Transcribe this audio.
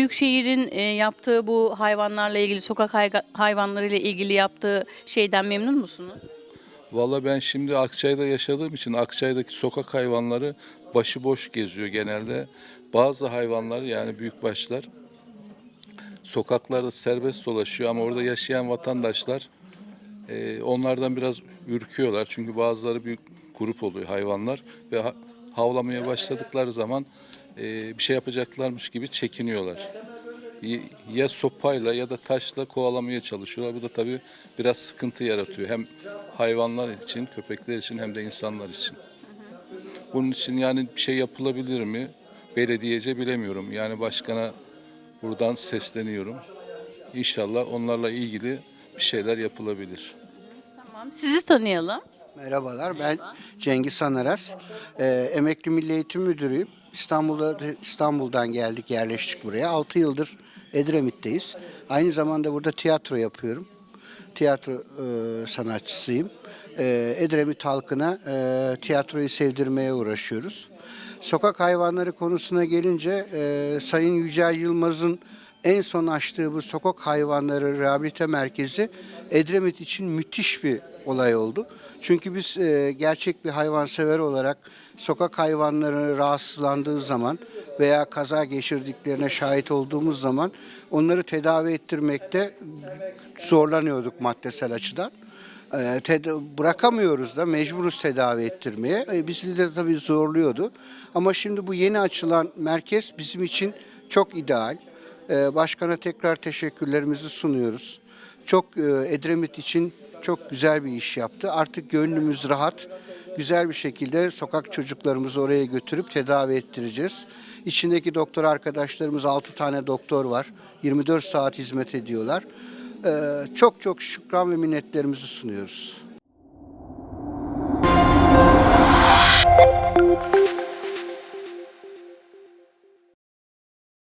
Büyükşehir'in e, yaptığı bu hayvanlarla ilgili, sokak hayga- hayvanlarıyla ilgili yaptığı şeyden memnun musunuz? Valla ben şimdi Akçay'da yaşadığım için Akçay'daki sokak hayvanları başıboş geziyor genelde. Bazı hayvanlar yani büyükbaşlar sokaklarda serbest dolaşıyor ama orada yaşayan vatandaşlar e, onlardan biraz ürküyorlar. Çünkü bazıları büyük grup oluyor hayvanlar ve ha- havlamaya başladıkları zaman e, bir şey yapacaklarmış gibi çekiniyorlar. Ya sopayla ya da taşla kovalamaya çalışıyorlar. Bu da tabii biraz sıkıntı yaratıyor. Hem hayvanlar için, köpekler için hem de insanlar için. Bunun için yani bir şey yapılabilir mi? Belediyece bilemiyorum. Yani başkana buradan sesleniyorum. İnşallah onlarla ilgili bir şeyler yapılabilir. Tamam. Sizi tanıyalım. Merhabalar, ben Cengiz Sanaras. Ee, emekli Milli Eğitim Müdürüyüm. İstanbul'da İstanbul'dan geldik, yerleştik buraya. 6 yıldır Edremit'teyiz. Aynı zamanda burada tiyatro yapıyorum. Tiyatro e, sanatçısıyım. E, Edremit halkına e, tiyatroyu sevdirmeye uğraşıyoruz. Sokak hayvanları konusuna gelince e, Sayın Yücel Yılmaz'ın en son açtığı bu sokak hayvanları rehabilite merkezi Edremit için müthiş bir olay oldu. Çünkü biz e, gerçek bir hayvansever olarak sokak hayvanları rahatsızlandığı zaman veya kaza geçirdiklerine şahit olduğumuz zaman onları tedavi ettirmekte zorlanıyorduk maddesel açıdan. E, bırakamıyoruz da mecburuz tedavi ettirmeye. E, bizi de tabii zorluyordu. Ama şimdi bu yeni açılan merkez bizim için çok ideal. E, başkana tekrar teşekkürlerimizi sunuyoruz. Çok e, Edremit için çok güzel bir iş yaptı. Artık gönlümüz rahat. Güzel bir şekilde sokak çocuklarımızı oraya götürüp tedavi ettireceğiz. İçindeki doktor arkadaşlarımız 6 tane doktor var. 24 saat hizmet ediyorlar. E, çok çok şükran ve minnetlerimizi sunuyoruz.